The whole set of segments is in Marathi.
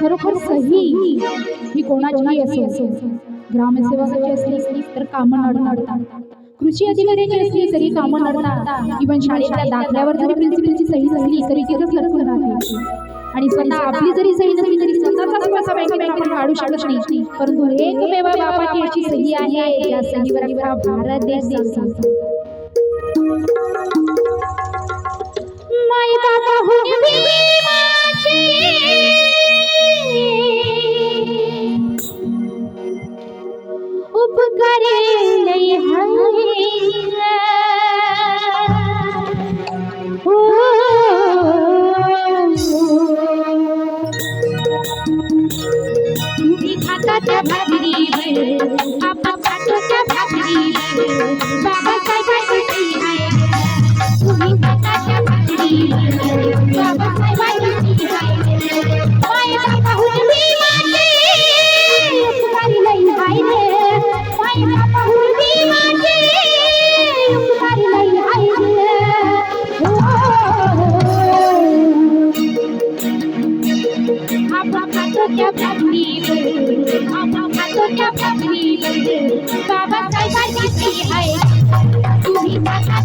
खरोखर सही ही कोणाचीही असो. ग्रामसेवकाची असली तर कामं अडून कृषी अधिकाऱ्याची असली तरी कामं नडतात. इव्हन शाळेच्या दाखल्यावर जरी प्रिन्सिपलची सही झाली तरी तिथंच लक्ष राहते. आणि स्वतः आपली जरी सही नसली तरी स्वतःचाच पैसा बँकेतून आपण काढू शकत नाही. परंतु एक मेवा बापाची अशी सही आहे या सहीवर भारत देश देश माय बाबा हो भादरी रे बाबा पाटुका भादरी रे बाबा Bye.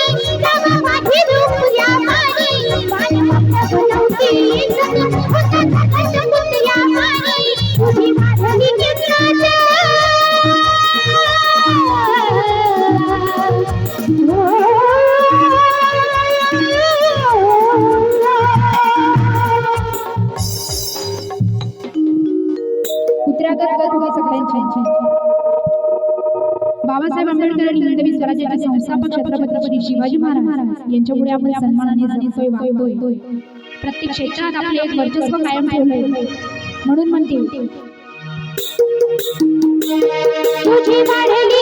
संस्थापक छत्रपती शिवाजी महाराज आपण सन्मानाने वागतोय. प्रत्येक क्षेत्रात आपले एक वर्चस्व कायम ठेवले म्हणून म्हणते तुझी वाढली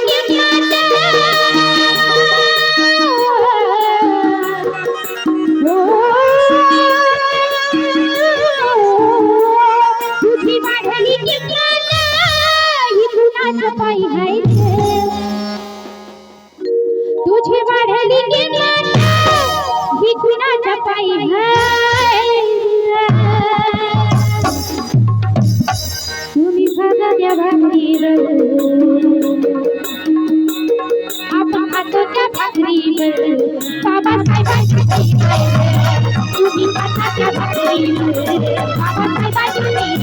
বাবা সাইবার বাবা সাইবার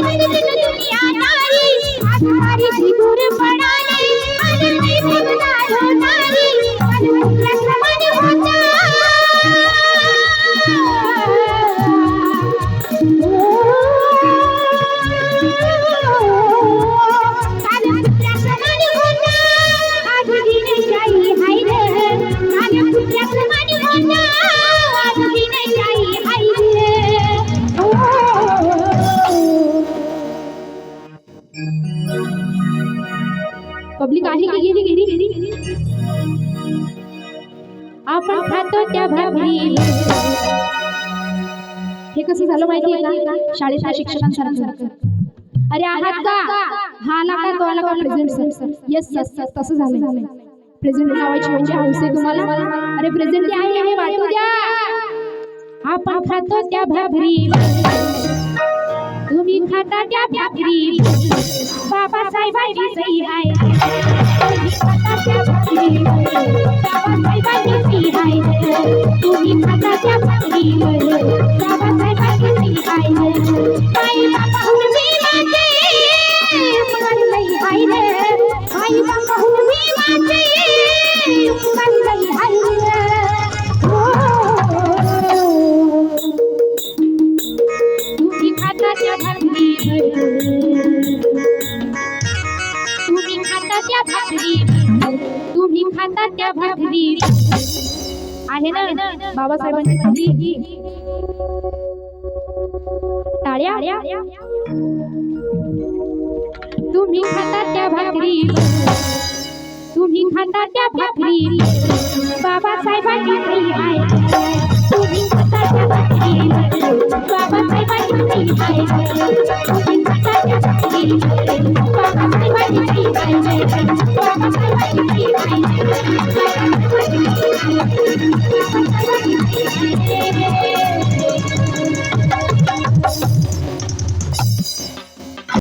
Bye. पब्लिक आहे की गेली गेली? गेली आपण खातो त्या भाभी हे कसं झालं माहिती आहे का? शाळेच्या शिक्षकांसारखं. अरे आहात का? हा ना का तो आला का present sir yes yes sir तसं झालं झालं प्रेझेंट लावायची म्हणजे हौस आहे तुम्हाला. अरे प्रेझेंट आहे आहे वाटू द्या. आपण खातो त्या भाभी तुम्ही खाता त्या भाकरी बाबासाहेबांची सही आहे तुम्ही खाता त्या भाकरी बाबासाहेबांची सही ना त्या भाकरी आहे ना? बाबासाहेबांची भाकरी टाळ्या. तुम्ही खाता त्या भाकरी. तुम्ही खाता त्या भाकरी. बाबासाहेबांची भाकरी आहे. तुम्ही खाता त्या भाकरी. बाबासाहेबांची भाकरी आहे. तुम्ही खाता त्या भाकरी. बाबा